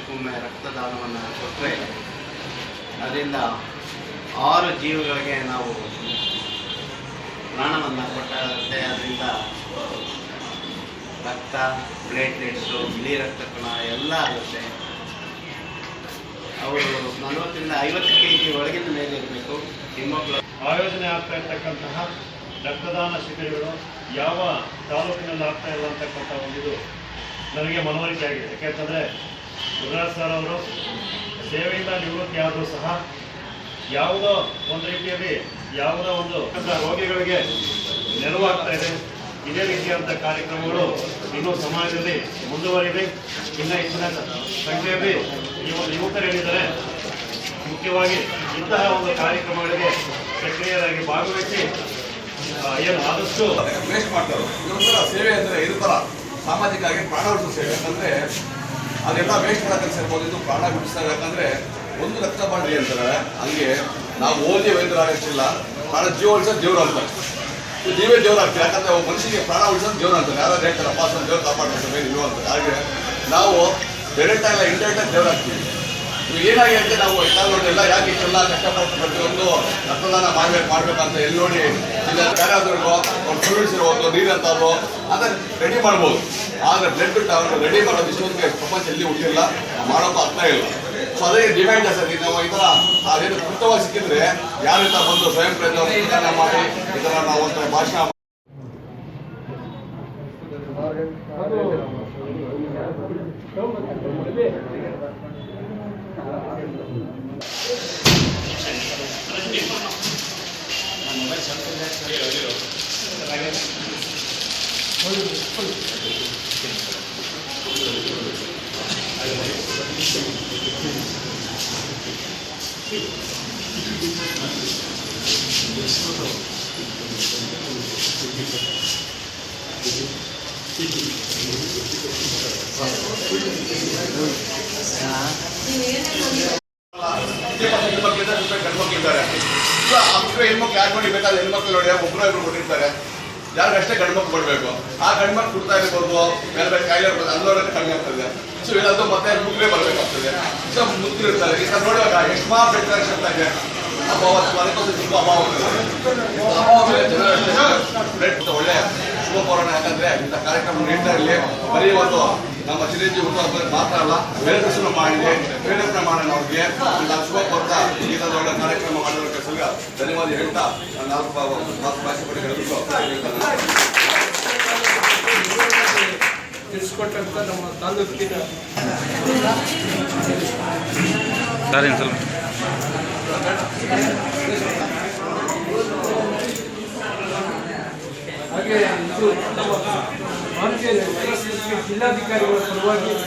ವರ್ಷಕ್ಕೊಮ್ಮೆ ರಕ್ತದಾನವನ್ನು ಕೊಟ್ಟರೆ ಅದರಿಂದ ಆರು ಜೀವಗಳಿಗೆ ನಾವು ಪ್ರಾಣವನ್ನು ಕೊಟ್ಟಾಗುತ್ತೆ ಅದರಿಂದ ರಕ್ತ ಪ್ಲೇಟ್ಲೆಟ್ಸು ಬಿಳಿ ರಕ್ತ ಕಣ ಎಲ್ಲ ಆಗುತ್ತೆ. ಅವರು ನಲವತ್ತರಿಂದ ಐವತ್ತು ಕೆ ಜಿ ಒಳಗಿನ ಮೇಲೆ ಇರಬೇಕು. ಹಿಮ್ಮಕ್ಕಳು ಆಯೋಜನೆ ಆಗ್ತಾ ಇರ್ತಕ್ಕಂತಹ ರಕ್ತದಾನ ಶಿಬಿರಗಳು ಯಾವ ತಾಲೂಕಿನಲ್ಲಿ ಆಗ್ತಾ ಇಲ್ಲ ಅಂತಕ್ಕಂಥ ಒಂದು ನನಗೆ ಮನವರಿಕೆ ಆಗಿದೆ. ಯಾಕೆಂತಂದರೆ ಗುರುರಾಜ್ ಸರ್ ಅವರು ಸೇವೆಯಿಂದ ನಿವೃತ್ತಿ ಆದರೂ ಸಹ ಯಾವುದೋ ಒಂದು ರೀತಿಯಲ್ಲಿ ಯಾವುದೋ ಒಂದು ರೋಗಿಗಳಿಗೆ ನೆರವಾಗ್ತಾ ಇದೆ. ಇದೇ ರೀತಿಯಾದಂಥ ಕಾರ್ಯಕ್ರಮಗಳು ಇನ್ನೂ ಸಮಾಜದಲ್ಲಿ ಮುಂದುವರಿದೆ. ಇನ್ನು ಹೆಚ್ಚಿನ ಸಂಖ್ಯೆಯಲ್ಲಿ ಈ ಒಂದು ಯುವಕರು ಹೇಳಿದರೆ ಮುಖ್ಯವಾಗಿ ಇಂತಹ ಒಂದು ಕಾರ್ಯಕ್ರಮಗಳಿಗೆ ಸಕ್ರಿಯರಾಗಿ ಭಾಗವಹಿಸಿ ಏನು ಆದಷ್ಟು ವೇಸ್ಟ್ ಮಾಡ್ತಾರೆ. ಸೇವೆ ಅಂದರೆ ಇದು ಸಾಮಾಜಿಕವಾಗಿ ಪ್ರಾಣ ಸೇವೆ ಯಾಕಂದ್ರೆ ಅದೆಲ್ಲ ವೇಸ್ಟ್ ಮಾಡೋ ಕೆಲಸ ಇರ್ಬೋದು. ಇದು ಪ್ರಾಣ ಬಿಡಿಸ್ತಾರೆ ಯಾಕಂದರೆ ಒಂದು ರಕ್ತ ಮಾಡಿರಿ ಅಂತಾರೆ, ಹಂಗೆ ನಾವು ಓದಿ ವೈದ್ಯರಾಗಕ್ಕಿಲ್ಲ ಪ್ರಾಣ ಜೀವ ಉಳಿಸೋದು ದೇವ್ರು ಇದು ನೀವೇ ದೇವ್ರು ಆಗ್ತೀವಿ ಯಾಕಂದ್ರೆ ಒಬ್ಬ ಮನುಷ್ಯನಿಗೆ ಪ್ರಾಣ ಉಳಿಸೋದು ದೇವ್ರು ಅಂತಾರೆ. ಯಾರು ಹೇಳ್ತಾರೆ ಅಪ್ಪ ದೇವ್ರು ಕಾಪಾಡ್ತಾರೆ ನೀವು ಅಂತ ಹಾಗೆ ನಾವು ಡೈರೆಕ್ಟ್ ಆಗಲ್ಲ ಇಂಡೈರೆಕ್ಟ್ ಆಗಿ ದೇವ್ರು ಆಗ್ತೀವಿ. ಏನಾಗಿ ಅಂತ ನಾವು ಎಲ್ಲ ಯಾಕೆ ಇಷ್ಟೆಲ್ಲ ಕಷ್ಟಪಟ್ಟು ರಕ್ತದಾನ ಮಾಡ್ಬೇಕು, ಮಾಡ್ಬೇಕಂತ ಎಲ್ಲಿ ನೋಡಿ ಇಲ್ಲ ಬೇರೆದ್ರಿಗೋ ಒಂದು ಫ್ಲೂಯಿಡ್ಸ್ ಇರ್ಬೋದು ನೀರು ಅಂತಾರೋ ಅದನ್ನ ರೆಡಿ ಮಾಡ್ಬೋದು. ಆದ್ರೆ ಬ್ಲಡ್ ಅವ್ರು ರೆಡಿ ಮಾಡೋದು ಇಷ್ಟೊಂದಿಗೆ ಪ್ರಪಂಚ ಎಲ್ಲಿ ಹುಟ್ಟಿಲ್ಲ ಮಾಡೋಕ್ಕೂ ಅರ್ಥ ಇಲ್ಲ. ಸೊ ಅದೇ ಡಿಮ್ಯಾಂಡ್ ಸರ್, ನಾವು ಈ ಥರ ಅದೇನು ಕೃತವಾಗಿ ಸಿಕ್ಕಿದ್ರೆ ಯಾರು ಈ ಥರ ಬಂದು ಸ್ವಯಂ ಪ್ರಯತ್ನ ಮಾಡಿ, ಈ ಥರ ನಾವು ಒಂಥರ ಭಾಷಣ ಗಂಡ್ಮಕ್ಳಿದ್ದಾರೆ ಅಷ್ಟು ಹೆಣ್ಮಕ್ಳು ಯಾರು ನೋಡಿ ಬೇಕಾದ್ರೆ ಹೆಣ್ಮಕ್ಳು ನೋಡಿ ಒಬ್ಬರು ಇಬ್ರು ಕೊಟ್ಟಿರ್ತಾರೆ ಯಾರಿಗಷ್ಟೇ ಗಂಡ್ಮಕ್ಳು ಕೊಡಬೇಕು ಆ ಗಂಡ್ಮಕ್ಳು ಕೊಡ್ತಾ ಇರ್ಬೋದು ಬೇರೆ ಕಾಯಿಲೆ ಇರ್ಬೋದು ಅಲ್ಲೋಡಕ್ಕೆ ಕಮ್ಮಿ ಆಗ್ತದೆ ಸೊ ಇಲ್ಲಾದ್ರೂ ಮತ್ತೆ ಮುಗ್ಲೆ ಬರಬೇಕಾಗ್ತದೆ ಸೊ ಮುಗ್ದಿರ್ತಾರೆ ಈಗ ನೋಡುವಾಗ ಎಷ್ಟಮಾ ಬೆಟ್ಟ ಆಗ್ತಾ ಇದೆ ಅಭಾವ ಅದಕ್ಕೋಸ್ಕರ ತುಂಬ ಅಭಾವ ಒಳ್ಳೆ ಶುಭ ಪೌರಾಣ ಯಾಕಂದ್ರೆ ಇಂಥ ಕಾರ್ಯಕ್ರಮ ನೀಡ್ತಾ ಇರಲಿ ಬರೀ ಒಂದು ನಮ್ಮ ಚಿರಂಜೀವಿ ಹುಟ್ಟುಹಬ್ಬ ಮಾತ್ರ ಅಲ್ಲ ಬೇರೆ ಮಾಡಿದೆ ಪ್ರೇರೇಪಣೆ ಮಾಡೋಣ ಅವ್ರಿಗೆ ಶುಭ ಕೊಡ್ತಾ ಈ ಒಳ್ಳೆ ಕಾರ್ಯಕ್ರಮ ಮಾಡೋದಕ್ಕೆ ಸಲ ಧನ್ಯವಾದ ಹೇಳ್ತಾ ನಾನು ನಾಲ್ಕು ನಾಲ್ಕು ಭಾಷೆ ಹೇಳ್ಬಿಟ್ಟು ತಿಳಿಸ್ಕೊಟ್ಟಂತ ನಮ್ಮ ತಾಲೂಕಿನ ಹಾಗೆ ಇದು ನಮ್ಮ ಭಾರತೀಯ ಜಿಲ್ಲಾಧಿಕಾರಿಗಳ ಪರವಾಗಿ ಒಂದು